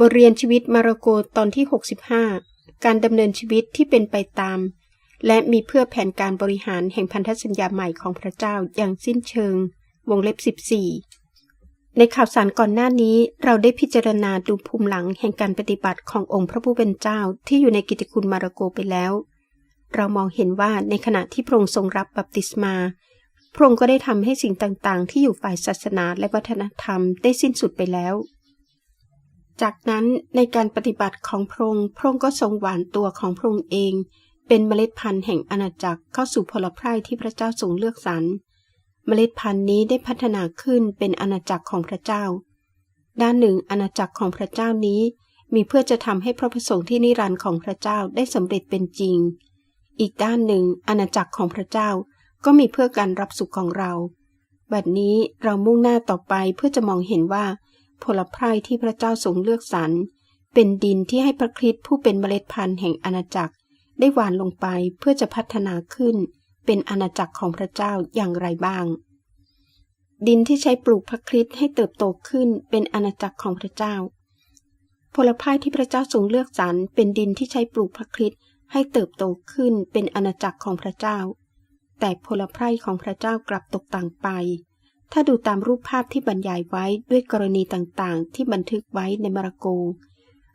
บทเรียนชีวิตมาระโกตอนที่ 65 การดำเนินชีวิตที่เป็นไปตาม และมีเพื่อแผนการบริหารแห่งพันธสัญญาใหม่ของพระเจ้าอย่างสิ้นเชิง วงเล็บ 14 ในข่าวสารก่อนหน้านี้เราได้พิจารณาดูภูมิหลังแห่งการปฏิบัติขององค์พระผู้เป็นเจ้าที่อยู่ในกิตติคุณมาระโกไปแล้ว เรามองเห็นว่าในขณะที่พระองค์ทรงรับบัพติศมา พระองค์ก็ได้ทำให้สิ่งต่างๆ ที่อยู่ฝ่ายศาสนาและวัฒนธรรมได้สิ้นสุดไปแล้ว จากนั้นในการปฏิบัติของพระองค์พระองค์ก็ทรงหวานตัวของพระองค์เอง เป็นเมล็ดพันธุ์แห่งอาณาจักรเข้าสู่พลไพร่ที่พระเจ้าทรงเลือกสรรเมล็ดพันธุ์นี้ได้พัฒนาขึ้นเป็นอาณาจักรของพระเจ้า ด้านหนึ่งอาณาจักรของพระเจ้านี้ มีเพื่อจะทำให้พระประสงค์ที่นิรันดร์ของพระเจ้าได้สำเร็จเป็นจริง อีกด้านหนึ่งอาณาจักรของพระเจ้าก็มีเพื่อการรับสุขของเรา บัดนี้เรามุ่งหน้าต่อไปเพื่อจะมองเห็นว่า ผลไพรที่พระเจ้าทรงเลือกสรรเป็นดินที่ให้พระคริสต์ผู้เป็นเมล็ดพันธุ์แห่งอาณาจักร ได้หวานลงไปเพื่อจะพัฒนาขึ้น เป็นอาณาจักรของพระเจ้าอย่างไรบ้าง ดินที่ใช้ปลูกพระคริสต์ให้เติบโตขึ้นเป็นอาณาจักรของพระเจ้า ผลไม้ที่พระเจ้าทรงเลือกสรรเป็นดินที่ใช้ปลูกพระคริสต์ให้เติบโตขึ้นเป็นอาณาจักรของพระเจ้า แต่ผลไม้ของพระเจ้ากลับตกต่างไป ถ้าดูตามรูปภาพที่บรรยายไว้ด้วยกรณีต่างๆ ที่บันทึกไว้ในมารโก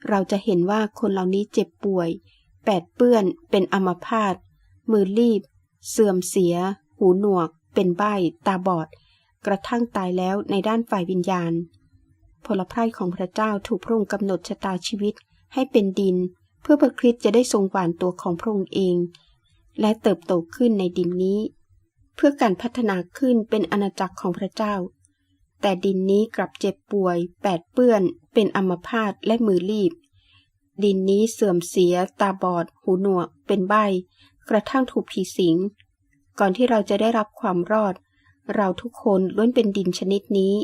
เราจะเห็นว่าคนเหล่านี้เจ็บป่วย แปดเปื้อน เป็นอัมพาต มือรีบ เสื่อมเสีย หูหนวก เป็นใบ้ ตาบอด กระทั่งตายแล้วในด้านฝ่ายวิญญาณ ผลไพรของพระเจ้าถูกพระองค์กำหนดชะตาชีวิตให้เป็นดิน เพื่อพระคริสต์จะได้ทรงหวานตัวของพระองค์เอง และเติบโตขึ้นในดินนี้ เพื่อการพัฒนาขึ้นเป็นอาณาจักรของพระเจ้า แต่ดินนี้กลับเจ็บป่วย แปดเปื้อน เป็นอัมพาตและมือรีบ ดินนี้เสื่อมเสีย ตาบอด หูหนวก เป็นใบ กระทั่งถูกผีสิง ก่อนที่เราจะได้รับความรอด เราทุกคนล้วนเป็นดินชนิดนี้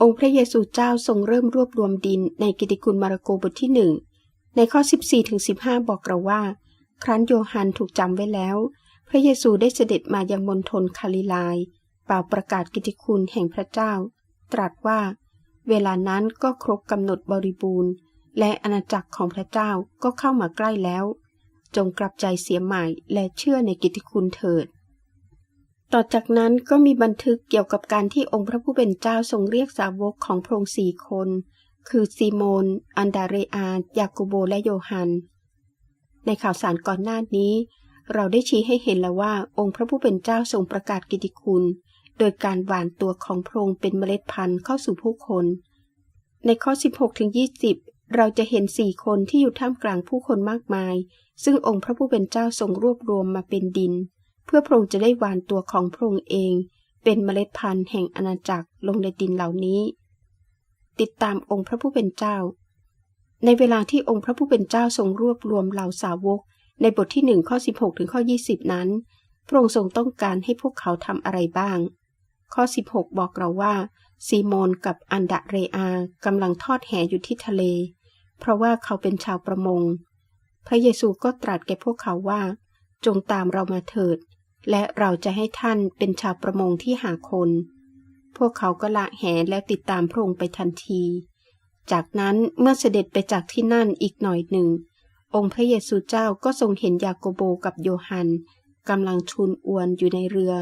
องค์พระเยซูเจ้าทรงเริ่มรวบรวมดินในกิติคุณมาระโกบทที่หนึ่งในข้อ 14ถึง15 บอกเราว่า ครั้นโยฮันถูกจำไว้แล้ว พระเยซูได้เสด็จมายังมณฑลคาลิลายเป่าประกาศกิติคุณแห่งพระเจ้า ตรัสว่า เวลานั้นก็ครบกำหนดบริบูรณ์ และอาณาจักรของพระเจ้าก็เข้ามาใกล้แล้ว จงกลับใจเสียใหม่และเชื่อในกิติคุณเถิด ต่อจากนั้นก็มีบันทึกเกี่ยวกับการที่องค์พระผู้เป็นเจ้าทรงเรียกสาวกของพระองค์สี่คน คือซีโมน อันดาเรอา ยาโกโบและโยฮัน ในข่าวสารก่อนหน้านี้ เราได้ชี้ให้เห็นแล้วว่า องค์พระผู้เป็นเจ้าทรงประกาศกิติคุณ โดยการหว่านตัวของพระองค์เป็นเมล็ดพันธุ์เข้าสู่ผู้คน ในข้อ 16ถึง20 เราจะเห็นสี่คนที่อยู่ท่ามกลางผู้คนมากมาย ซึ่งองค์พระผู้เป็นเจ้าทรงรวบรวมมาเป็นดิน เพื่อพระองค์จะได้หว่านตัวของพระองค์เอง เป็นเมล็ดพันธุ์แห่งอาณาจักรลงในดินเหล่านี้ ติดตามองค์พระผู้เป็นเจ้า ในเวลาที่องค์พระผู้เป็นเจ้าทรงรวบรวมเหล่าสาวก ในบทที่หนึ่งข้อ 16 ถึงข้อ 20 นั้น พระองค์ทรงต้องการให้พวกเขาทำอะไรบ้าง ข้อ 16 บอกเราว่า ซีโมนกับอันดะเรอากำลังทอดแหอยู่ที่ทะเล เพราะว่าเขาเป็นชาวประมง พระเยซูก็ตรัสแก่พวกเขาว่า จงตามเรามาเถิด และเราจะให้ท่านเป็นชาวประมงที่หาคน พวกเขาก็ละแหแล้วติดตามพระองค์ไปทันที จากนั้นเมื่อเสด็จไปจากที่นั่นอีกหน่อยหนึ่ง องค์พระเยซูเจ้าก็ทรงเห็นยาโกโบกับโยฮันกำลังชุนอวนอยู่ในเรือ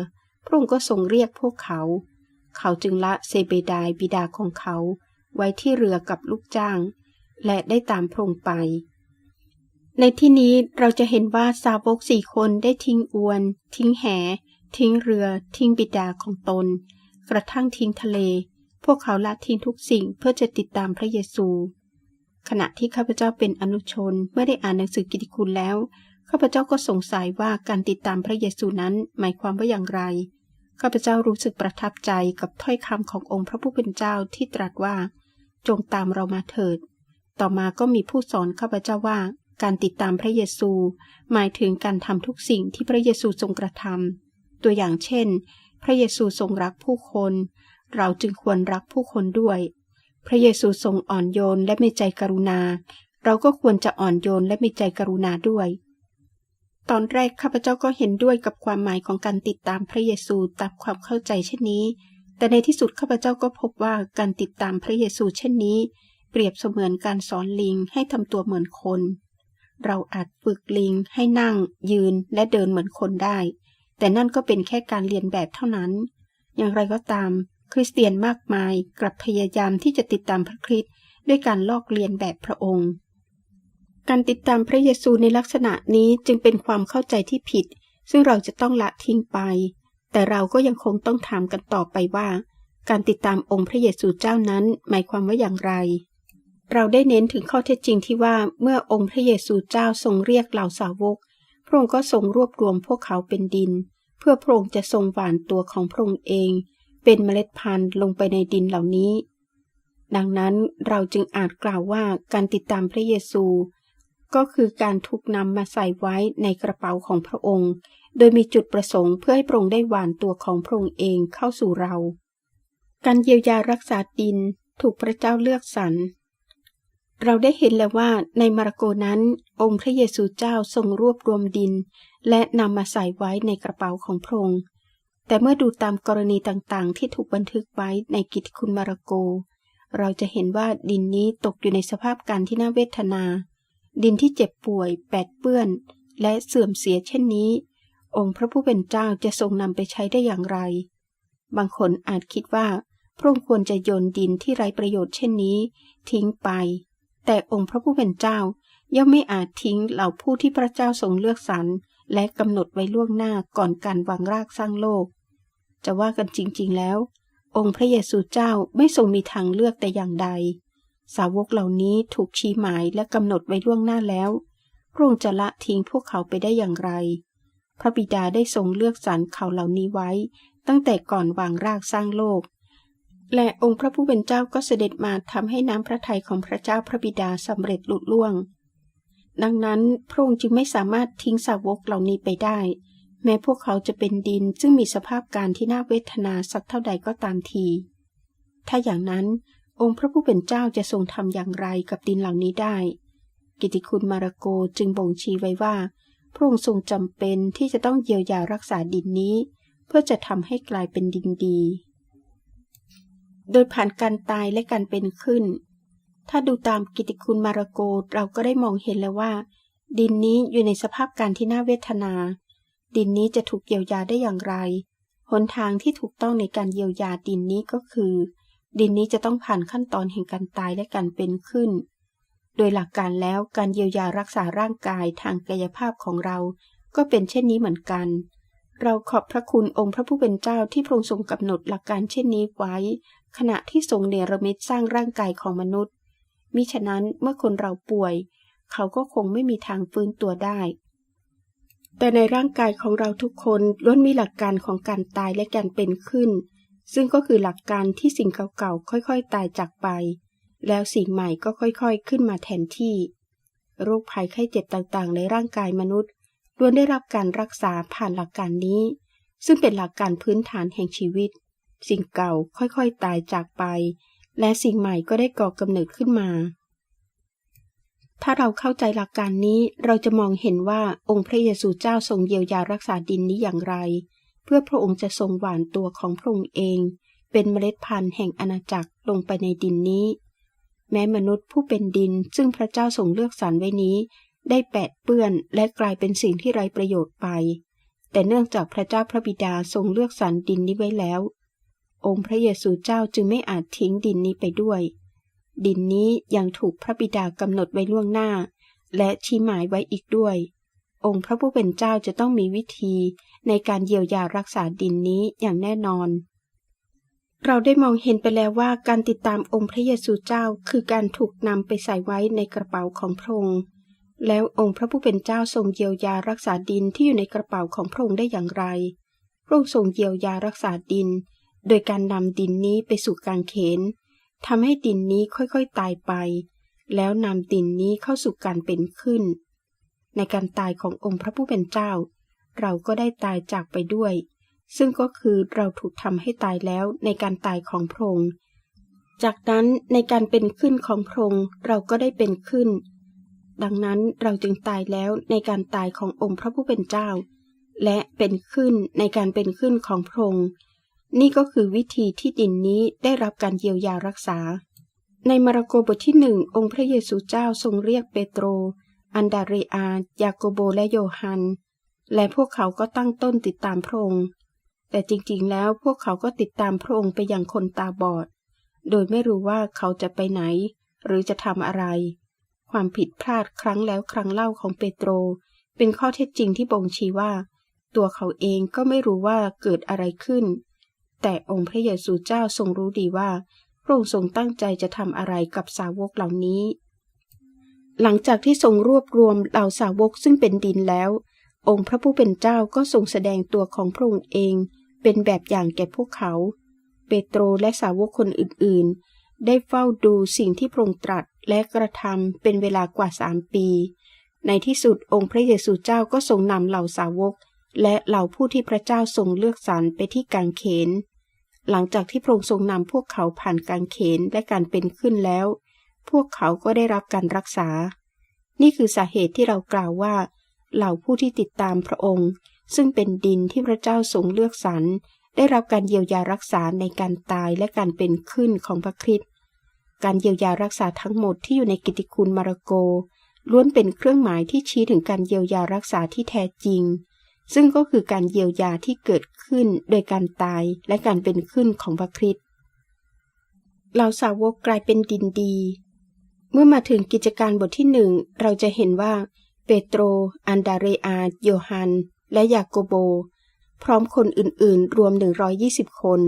พระองค์ก็ทรงเรียกพวกเขา เขาจึงละเซเบดายบิดาของเขา ไว้ที่เรือกับลูกจ้าง และได้ตามพระองค์ไป ในที่นี้เราจะเห็นว่าสาวกสี่คนได้ทิ้งอวน ทิ้งแห ทิ้งเรือ ทิ้งบิดาของตน กระทั่งทิ้งทะเล พวกเขาละทิ้งทุกสิ่งเพื่อจะติดตามพระเยซู ขณะที่ข้าพเจ้าเป็นอนุชนเมื่อได้อ่านหนังสือกิติคุณแล้วข้าพเจ้าก็สงสัยว่าการติดตามพระเยซูนั้นหมายความว่าอย่างไรข้าพเจ้ารู้สึกประทับใจกับถ้อยคำขององค์พระผู้เป็นเจ้าที่ตรัสว่า จงตามเรามาเถิด ต่อมาก็มีผู้สอนข้าพเจ้าว่า การติดตามพระเยซู หมายถึงการทำทุกสิ่งที่พระเยซูทรงกระทำตัวอย่างเช่น พระเยซูทรงรักผู้คน เราจึงควรรักผู้คนด้วย พระเยซูทรงอ่อนโยนและมีใจกรุณา เราก็ควรจะอ่อนโยนและมีใจกรุณาด้วย ตอนแรกข้าพเจ้าก็เห็นด้วยกับความหมายของการติดตามพระเยซูตามความเข้าใจเช่นนี้ แต่ในที่สุดข้าพเจ้าก็พบว่าการติดตามพระเยซูเช่นนี้ เปรียบเสมือนการสอนลิงให้ทำตัวเหมือนคน เราอาจฝึกลิงให้นั่ง ยืนและเดินเหมือนคนได้ แต่นั่นก็เป็นแค่การเรียนแบบเท่านั้น อย่างไรก็ตาม คริสเตียนมากมายกลับพยายามที่จะติดตามพระคริสต์ด้วยการลอกเลียนแบบพระองค์ การติดตามพระเยซูในลักษณะนี้จึงเป็นความเข้าใจที่ผิด ซึ่งเราจะต้องละทิ้งไป แต่เราก็ยังคงต้องถามกันต่อไปว่า การติดตามองค์พระเยซูเจ้านั้นหมายความว่าอย่างไร เราได้เน้นถึงข้อเท็จจริงที่ว่าเมื่อองค์พระเยซูเจ้าทรงเรียกเหล่าสาวก พระองค์ก็ทรงรวบรวมพวกเขาเป็นดิน เพื่อพระองค์จะทรงหว่านตัวของพระองค์เอง เป็นเมล็ดพันธุ์ลงไปในดินเหล่านี้ ดังนั้นเราจึงอาจกล่าวว่าการติดตามพระเยซู ก็คือการถูกนำมาใส่ไว้ในกระเป๋าของพระองค์ โดยมีจุดประสงค์เพื่อให้พระองค์ได้หวานตัวของพระองค์เองเข้าสู่เรา การเยียวยารักษาดินถูกพระเจ้าเลือกสรรเราได้เห็นแล้วว่าในมาระโกนั้น องค์พระเยซูเจ้าทรงรวบรวมดิน และนำมาใส่ไว้ในกระเป๋าของพระองค์ แต่เมื่อดูตามกรณีต่างๆ ที่ถูกบันทึกไว้ในกิตติคุณมารโก เราจะเห็นว่าดินนี้ตกอยู่ในสภาพการที่น่าเวทนา ดินที่เจ็บป่วย แปดเปื้อน และเสื่อมเสียเช่นนี้ องค์พระผู้เป็นเจ้าจะทรงนำไปใช้ได้อย่างไร บางคนอาจคิดว่า พระองค์ควรจะโยนดินที่ไร้ประโยชน์เช่นนี้ ทิ้งไป แต่องค์พระผู้เป็นเจ้าย่อมไม่อาจทิ้งเหล่าผู้ที่พระเจ้าทรงเลือกสรร และกำหนดไว้ล่วงหน้าก่อนการวางรากสร้างโลก จะว่ากันจริง ๆ แล้ว องค์พระเยซูเจ้าไม่ทรงมีทางเลือกแต่อย่างใด สาวกเหล่านี้ถูกชี้หมายและกำหนดไว้ล่วงหน้าแล้วพระองค์จะละทิ้งพวกเขาไปได้อย่างไร พระบิดาได้ทรงเลือกสรรเขาเหล่านี้ไว้ ตั้งแต่ก่อนวางรากสร้างโลก และองค์พระผู้เป็นเจ้าก็เสด็จมาทำให้น้ำพระทัยของพระเจ้าพระบิดาสำเร็จลุล่วง ดังนั้นพระองค์จึงไม่สามารถทิ้งสาวกเหล่านี้ไปได้ แม้พวกเขาจะเป็นดินซึ่งมีสภาพการที่น่าเวทนาสักเท่าใดก็ตามที ถ้าอย่างนั้นองค์พระผู้เป็นเจ้าจะทรงทำอย่างไรกับดินเหล่านี้ได้ กิติคุณมาระโกจึงบ่งชี้ไว้ว่า พระองค์ทรงจำเป็นที่จะต้องเยียวยารักษาดินนี้ เพื่อจะทำให้กลายเป็นดินดี โดยผ่านการตายและการเป็นขึ้น ถ้าดูตามกิติคุณมารโกเราก็ได้มองเห็นแล้วว่า ดินนี้อยู่ในสภาพการที่น่าเวทนา ดินนี้จะถูกเยียวยาได้อย่างไรหนทางที่ถูกต้องในการเยียวยาดินนี้ก็คือ ดินนี้จะต้องผ่านขั้นตอนแห่งการตายและการเป็นขึ้น โดยหลักการแล้วการเยียวยารักษาร่างกายทางกายภาพของเรา ก็เป็นเช่นนี้เหมือนกัน เราขอบพระคุณองค์พระผู้เป็นเจ้าที่พระองค์ทรงกำหนดหลักการเช่นนี้ไว้ ขณะที่ทรงเนรมิตสร้างร่างกายของมนุษย์ มิฉะนั้นเมื่อคนเราป่วย เขาก็คงไม่มีทางฟื้นตัวได้ แต่ในร่างกายของเราทุกคนล้วนมีหลักการของการตายและการเป็นขึ้น ซึ่งก็คือหลักการที่สิ่งเก่าๆค่อยๆตายจากไป แล้วสิ่งใหม่ก็ค่อยๆขึ้นมาแทนที่ โรคภัยไข้เจ็บต่างๆ ในร่างกายมนุษย์ล้วนได้รับการรักษาผ่านหลักการนี้ ซึ่งเป็นหลักการพื้นฐานแห่งชีวิต สิ่งเก่าค่อยๆตายจากไป และสิ่งใหม่ก็ได้ก่อกำเนิดขึ้นมา ถ้าเราเข้าใจหลักการนี้เราจะมองเห็นว่าองค์พระเยซูเจ้าทรงเยียวยารักษาดินนี้อย่างไร เพื่อพระองค์จะทรงหวานตัวของพระองค์เอง เป็นเมล็ดพันธุ์แห่งอาณาจักรลงไปในดินนี้ แม้มนุษย์ผู้เป็นดินซึ่งพระเจ้าทรงเลือกสรรไว้นี้ ได้แปดเปื้อนและกลายเป็นสิ่งที่ไร้ประโยชน์ไป แต่เนื่องจากพระเจ้าพระบิดาทรงเลือกสรรดินนี้ไว้แล้ว องค์พระเยซูเจ้าจึงไม่อาจทิ้งดินนี้ไปด้วย ดินนี้ยังถูกพระบิดากำหนดไว้ล่วงหน้า และชี้หมายไว้อีกด้วย องค์พระผู้เป็นเจ้าจะต้องมีวิธีในการเยียวยารักษาดินนี้อย่างแน่นอน เราได้มองเห็นไปแล้วว่าการติดตามองค์พระเยซูเจ้าคือการถูกนำไปใส่ไว้ในกระเป๋าของพระองค์แล้วองค์พระผู้เป็นเจ้าทรงเยียวยารักษาดินที่อยู่ในกระเป๋าของพระองค์ได้อย่างไร พระองค์ทรงเยียวยารักษาดิน โดยการนำดินนี้ไปสู่กางเขนทำให้ดินนี้ค่อยๆตายไป แล้วนำดินนี้เข้าสู่การเป็นขึ้น ในการตายขององค์พระผู้เป็นเจ้า เราก็ได้ตายจากไปด้วย ซึ่งก็คือเราถูกทำให้ตายแล้วในการตายของพระองค์ จากนั้นในการเป็นขึ้นของพระองค์เราก็ได้เป็นขึ้น ดังนั้นเราจึงตายแล้วในการตายขององค์พระผู้เป็นเจ้า และเป็นขึ้นในการเป็นขึ้นของพระองค์ นี่ก็คือวิธีที่ดินนี้ได้รับการเยียวยารักษา ในมาระโกบทที่หนึ่งองค์พระเยซูเจ้าทรงเรียกเปโตร อันดาเรอา ยาโกโบและโยฮัน และพวกเขาก็ตั้งต้นติดตามพระองค์ แต่จริงๆ แล้วพวกเขาก็ติดตามพระองค์ไปอย่างคนตาบอด โดยไม่รู้ว่าเขาจะไปไหน หรือจะทำอะไร ความผิดพลาดครั้งแล้วครั้งเล่าของเปโตร เป็นข้อเท็จจริงที่บ่งชี้ว่า ตัวเขาเองก็ไม่รู้ว่าเกิดอะไรขึ้น แต่องค์พระเยซูเจ้าทรงรู้ดีว่า พระองค์ทรงตั้งใจจะทำอะไรกับสาวกเหล่านี้ หลังจากที่ทรงรวบรวมเหล่าสาวกซึ่งเป็นดินแล้ว องค์พระผู้เป็นเจ้าก็ทรงแสดงตัวของพระองค์เอง เป็นแบบอย่างแก่พวกเขา เปโตรและสาวกคนอื่นๆ ได้เฝ้าดูสิ่งที่พระองค์ตรัสและกระทำเป็นเวลากว่าสามปี ในที่สุดองค์พระเยซูเจ้าก็ทรงนำเหล่าสาวกและเหล่าผู้ที่พระเจ้าทรงเลือกสรรไปที่กางเขน หลังจากที่พระองค์ทรงนำพวกเขาผ่านการเขนและการเป็นขึ้นแล้ว พวกเขาก็ได้รับการรักษา นี่คือสาเหตุที่เรากล่าวว่า เหล่าผู้ที่ติดตามพระองค์ ซึ่งเป็นดินที่พระเจ้าทรงเลือกสรรได้รับการเยียวยารักษาในการตายและการเป็นขึ้นของพระคริสต์การเยียวยารักษาทั้งหมดที่อยู่ในกิตติคุณมาระโก ล้วนเป็นเครื่องหมายที่ชี้ถึงการเยียวยารักษาที่แท้จริง ซึ่งก็คือการเยียวยาที่เกิด ขึ้นโดยการตายและการเป็นขึ้นของพระคริสต์เราสาวกกลายเป็นดินดี เมื่อมาถึงกิจการบทที่หนึ่งเราจะเห็นว่าเปโตร อันดาเรอา โยฮัน และยาโกโบ พร้อมคนอื่นๆ รวม 120 คน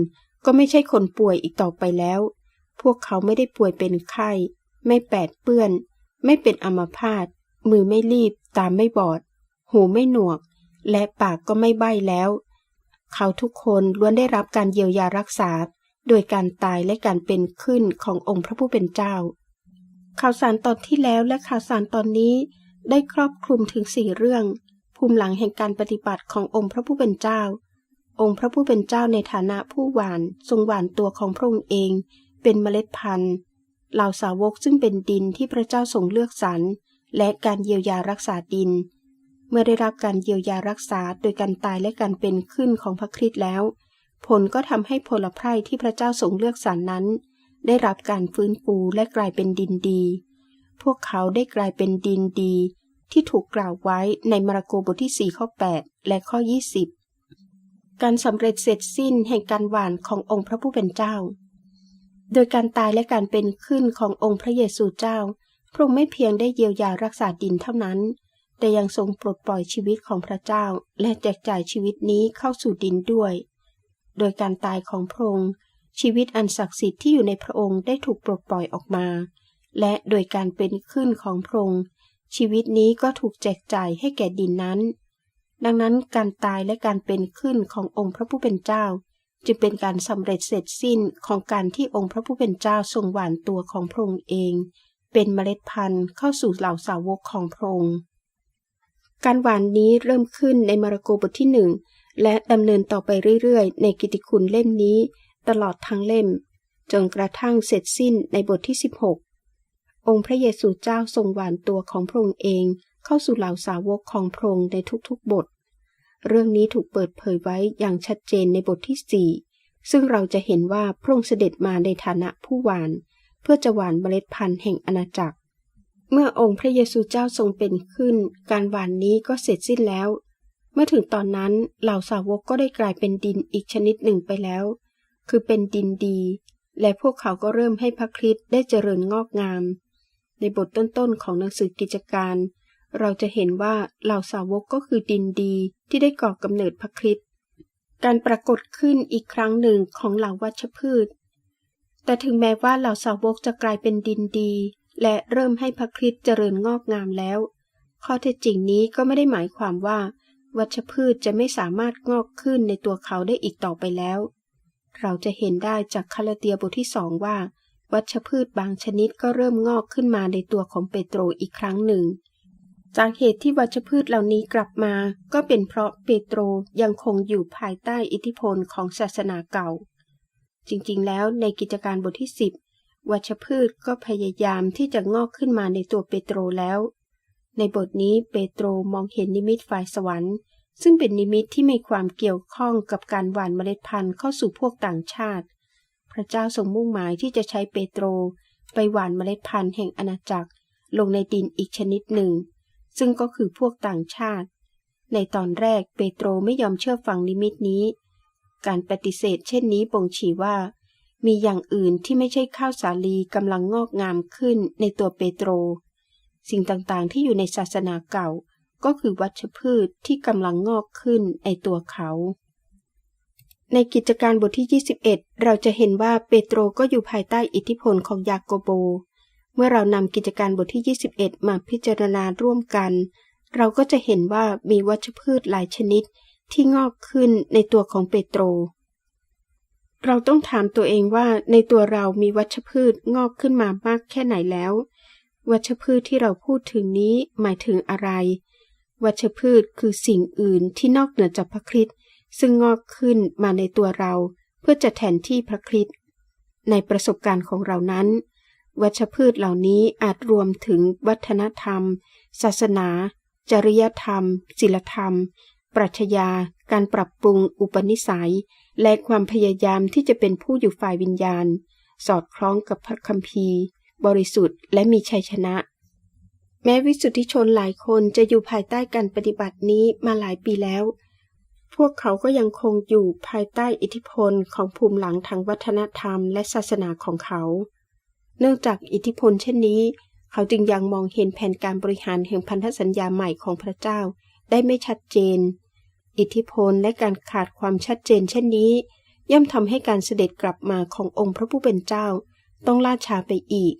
ก็ไม่ใช่คนป่วยอีกต่อไปแล้ว พวกเขาไม่ได้ป่วยเป็นไข้ ไม่แปดเปื้อน ไม่เป็นอัมาพาตมือไม่รีบ ตามไม่บอด หูไม่หนวก และปากก็ไม่ใบ้แล้ว เขาทุกคนล้วนได้รับการเยียวยารักษา โดยการตายและการเป็นขึ้นขององค์พระผู้เป็นเจ้า ข่าวสารตอนที่แล้วและข่าวสารตอนนี้ได้ครอบคลุมถึงสี่เรื่อง ภูมิหลังแห่งการปฏิบัติขององค์พระผู้เป็นเจ้า องค์พระผู้เป็นเจ้าในฐานะผู้หวานทรงหวานตัวของพระองค์เอง เป็นเมล็ดพันธุ์เหล่าสาวกซึ่งเป็นดินที่พระเจ้าทรงเลือกสรรและการเยียวยารักษาดิน เมื่อได้รับการเยียวยารักษาโดยการตายและการเป็นขึ้นของพระคริสต์แล้ว ผลก็ทำให้ผลไพรที่พระเจ้าทรงเลือกสรรนั้น ได้รับการฟื้นฟูและกลายเป็นดินดี พวกเขาได้กลายเป็นดินดี ที่ถูกกล่าวไว้ในมาระโกบทที่4ข้อ8 และข้อ 20 การสำเร็จเสร็จสิ้นแห่งการหวานขององค์พระผู้เป็นเจ้า โดยการตายและการเป็นขึ้นขององค์พระเยซูเจ้า พระองค์ไม่เพียงได้เยียวยารักษาดินเท่านั้น แต่ยังทรงปลดปล่อยชีวิตของพระเจ้า และแจกจ่ายชีวิตนี้เข้าสู่ดินด้วย โดยการตายของพระองค์ ชีวิตอันศักดิ์สิทธิ์ที่อยู่ในพระองค์ได้ถูกปลดปล่อยออกมา และโดยการเป็นขึ้นของพระองค์ ชีวิตนี้ก็ถูกแจกจ่ายให้แก่ดินนั้น ดังนั้นการตายและการเป็นขึ้นขององค์พระผู้เป็นเจ้า จึงเป็นการสำเร็จเสร็จสิ้นของการที่องค์พระผู้เป็นเจ้าทรงหวานตัวของพระองค์เอง เป็นเมล็ดพันธุ์เข้าสู่เหล่าสาวกของพระองค์ การหวานนี้เริ่มขึ้นในมาระโกบทที่หนึ่งและดำเนินต่อไปเรื่อยๆ ในกิติคุณเล่มนี้ ตลอดทั้งเล่ม จนกระทั่งเสร็จสิ้นในบทที่ 16 องค์พระเยซูเจ้าทรงหวานตัวของพระองค์เองเข้าสู่เหล่าสาวกของพระองค์ในทุกๆบท เรื่องนี้ถูกเปิดเผยไว้อย่างชัดเจนในบทที่ 4 ซึ่งเราจะเห็นว่าพระองค์เสด็จมาในฐานะผู้หวาน เพื่อจะหวานเมล็ดพันธุ์แห่งอาณาจักร เมื่อองค์พระเยซูเจ้าทรงเป็นขึ้น การหวานนี้ก็เสร็จสิ้นแล้ว เมื่อถึงตอนนั้นเหล่าสาวกก็ได้กลายเป็นดินอีกชนิดหนึ่งไปแล้ว คือเป็นดินดี และพวกเขาก็เริ่มให้พระคริสต์ได้เจริญงอกงาม ในบทต้นๆของหนังสือกิจการ เราจะเห็นว่าเหล่าสาวกก็คือดินดีที่ได้ก่อกำเนิดพระคริสต์การปรากฏขึ้นอีกครั้งหนึ่งของเหล่าวัชพืช แต่ถึงแม้ว่าเหล่าสาวกจะกลายเป็นดินดี และเริ่มให้พระคริสต์เจริญงอกงามแล้ว ข้อเท็จจริงนี้ก็ไม่ได้หมายความว่า วัชพืชจะไม่สามารถงอกขึ้นในตัวเขาได้อีกต่อไปแล้ว เราจะเห็นได้จากคาลาเตียบทที่สองว่า วัชพืชบางชนิดก็เริ่มงอกขึ้นมาในตัวของเปโตรอีกครั้งหนึ่ง จากเหตุที่วัชพืชเหล่านี้กลับมา ก็เป็นเพราะเปโตรยังคงอยู่ภายใต้อิทธิพลของศาสนาเก่า จริงๆ แล้วในกิจการบทที่10 วัชพืชก็พยายามที่จะงอกขึ้นมาในตัวเปโตรแล้ว ในบทนี้เปโตรมองเห็นนิมิตฝ่ายสวรรค์ ซึ่งเป็นนิมิตที่มีความเกี่ยวข้องกับการหว่านเมล็ดพันธุ์เข้าสู่พวกต่างชาติ พระเจ้าทรงมุ่งหมายที่จะใช้เปโตร ไปหว่านเมล็ดพันธุ์แห่งอาณาจักร ลงในดินอีกชนิดหนึ่ง ซึ่งก็คือพวกต่างชาติ ในตอนแรกเปโตรไม่ยอมเชื่อฟังนิมิตนี้ การปฏิเสธเช่นนี้บ่งชี้ว่า มีอย่างอื่นที่ไม่ใช่ข้าวสาลีกำลังงอกงามขึ้นในตัวเปโตร สิ่งต่างๆที่อยู่ในศาสนาเก่าก็คือวัชพืชที่กำลังงอกขึ้นในตัวเขา ในกิจการบทที่ 21 เราจะเห็นว่าเปโตรก็อยู่ภายใต้อิทธิพลของยาโกโบ เมื่อเรานำกิจการบทที่ 21 มาพิจารณาร่วมกัน เราก็จะเห็นว่ามีวัชพืชหลายชนิดที่งอกขึ้นในตัวของเปโตร เราต้องถามตัวเองว่าในตัวเรามีวัชพืชงอกขึ้นมามากแค่ไหนแล้ว วัชพืชที่เราพูดถึงนี้หมายถึงอะไร วัชพืชคือสิ่งอื่นที่นอกเหนือจากพระคริสต์ซึ่งงอกขึ้นมาในตัวเรา เพื่อจะแทนที่พระคริสต์ในประสบการณ์ของเรานั้น วัชพืชเหล่านี้อาจรวมถึงวัฒนธรรม ศาสนา จริยธรรมศิลธรรม ปรัชญา การปรับปรุงอุปนิสัย และความพยายามที่จะเป็นผู้อยู่ฝ่ายวิญญาณ สอดคล้องกับพระคัมภีร์ บริสุทธิ์และมีชัยชนะ แม้วิสุทธิชนหลายคนจะอยู่ภายใต้การปฏิบัตินี้มาหลายปีแล้ว พวกเขาก็ยังคงอยู่ภายใต้อิทธิพลของภูมิหลังทางวัฒนธรรมและศาสนาของเขา เนื่องจากอิทธิพลเช่นนี้ เขาจึงยังมองเห็นแผนการบริหารแห่งพันธสัญญาใหม่ของพระเจ้าได้ไม่ชัดเจน อิทธิพลและการขาดความชัดเจนเช่นนี้ ย่อมทำให้การเสด็จกลับมาขององค์พระผู้เป็นเจ้า ต้องล่าช้าไปอีก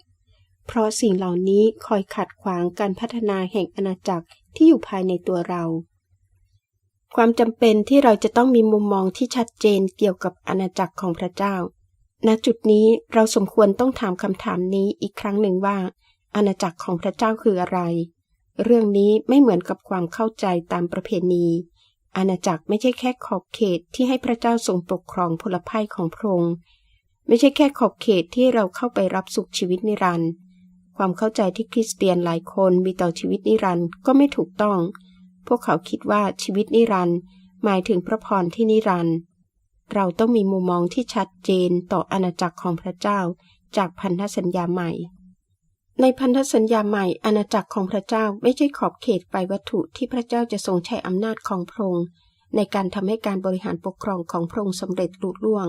เพราะสิ่งเหล่านี้คอยขัดขวางการพัฒนาแห่งอาณาจักรที่อยู่ภายในตัวเรา ความจำเป็นที่เราจะต้องมีมุมมองที่ชัดเจนเกี่ยวกับอาณาจักรของพระเจ้า ณ จุดนี้เราสมควรต้องถามคำถามนี้อีกครั้งหนึ่งว่า อาณาจักรของพระเจ้าคืออะไร เรื่องนี้ไม่เหมือนกับความเข้าใจตามประเพณี อาณาจักรไม่ใช่แค่ขอบเขตที่ให้พระเจ้าทรงปกครองพลภัยของพระองค์ไม่ใช่แค่ขอบเขตที่เราเข้าไปรับสุขชีวิตนิรันดร์ความเข้าใจที่คริสเตียนหลายคนมีต่อชีวิตนิรันดร์ก็ไม่ถูกต้อง พวกเขาคิดว่าชีวิตนิรันดร์หมายถึงพระพรที่นิรันดร์เราต้องมีมุมมองที่ชัดเจนต่ออาณาจักรของพระเจ้าจากพันธสัญญาใหม่ ในพันธสัญญาใหม่อาณาจักรของพระเจ้าไม่ใช่ขอบเขตไปวัตถุที่พระเจ้าจะทรงใช้อำนาจของพระองค์ในการทำให้การบริหารปกครองของพระองค์สำเร็จลุล่วง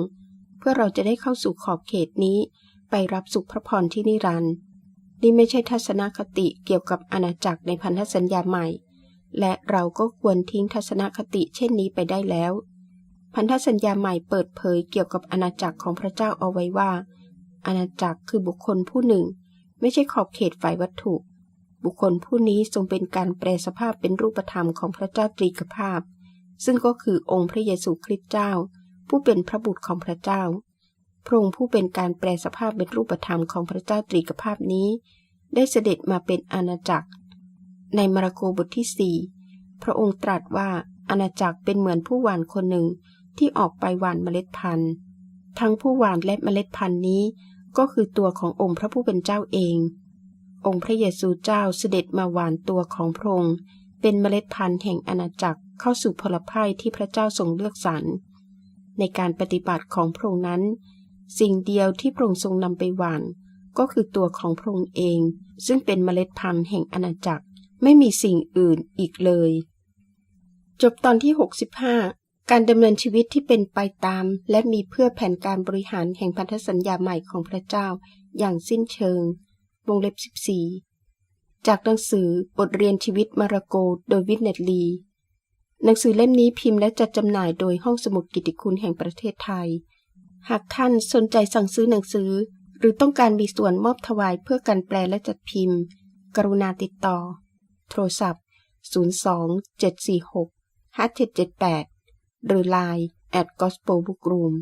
เพื่อเราจะได้เข้าสู่ขอบเขตนี้ ไปรับสุขพระพรที่นิรันดร์นี่ไม่ใช่ทัศนคติเกี่ยวกับอาณาจักรในพันธสัญญาใหม่ และเราก็ควรทิ้งทัศนคติเช่นนี้ไปได้แล้ว พันธสัญญาใหม่เปิดเผยเกี่ยวกับอาณาจักรของพระเจ้าเอาไว้ว่า อาณาจักรคือบุคคลผู้หนึ่ง ไม่ใช่ขอบเขตฝ่ายวัตถุ บุคคลผู้นี้ทรงเป็นการแปลสภาพเป็นรูปธรรมของพระเจ้าตรีกภาพ ซึ่งก็คือองค์พระเยซูคริสต์เจ้า ผู้เป็นพระบุตรของพระเจ้า พระองค์ผู้เป็นการแปลสภาพเป็นรูปธรรมของพระเจ้าตรีกภาพนี้ ได้เสด็จมาเป็นอาณาจักร ในมาระโกบทที่สี่พระองค์ตรัสว่าอาณาจักรเป็นเหมือนผู้หว่านคนหนึ่งที่ออกไปหว่านเมล็ดพันธุ์ ทั้งผู้หว่านและเมล็ดพันธุ์นี้ ก็คือตัวขององค์พระผู้เป็นเจ้าเอง องค์พระเยซูเจ้าเสด็จมาหวานตัวของพระองค์เป็นเมล็ดพันธุ์แห่งอาณาจักรเข้าสู่ผลภัยที่พระเจ้าทรงเลือกสรรในการปฏิบัติของพระองค์นั้น สิ่งเดียวที่พระองค์ทรงนำไปหวานก็คือตัวของพระองค์เอง ซึ่งเป็นเมล็ดพันธุ์แห่งอาณาจักรไม่มีสิ่งอื่นอีกเลย จบตอนที่ 65 การดำเนินชีวิตที่เป็นไปตาม และมีเพื่อแผนการบริหารแห่งพันธสัญญาใหม่ของพระเจ้า อย่างสิ้นเชิง วงเล็บ 14 จากหนังสือบทเรียนชีวิตมาระโกโดยวิทเนตลี หนังสือเล่มนี้พิมพ์และจัดจำหน่ายโดยห้องสมุดกิติคุณแห่งประเทศไทย หากท่านสนใจสั่งซื้อหนังสือ หรือต้องการมีส่วนมอบถวายเพื่อการแปลและจัดพิมพ์ กรุณาติดต่อ โทรศัพท์ 02 746 5778 หรือ Line at Gospel Book Room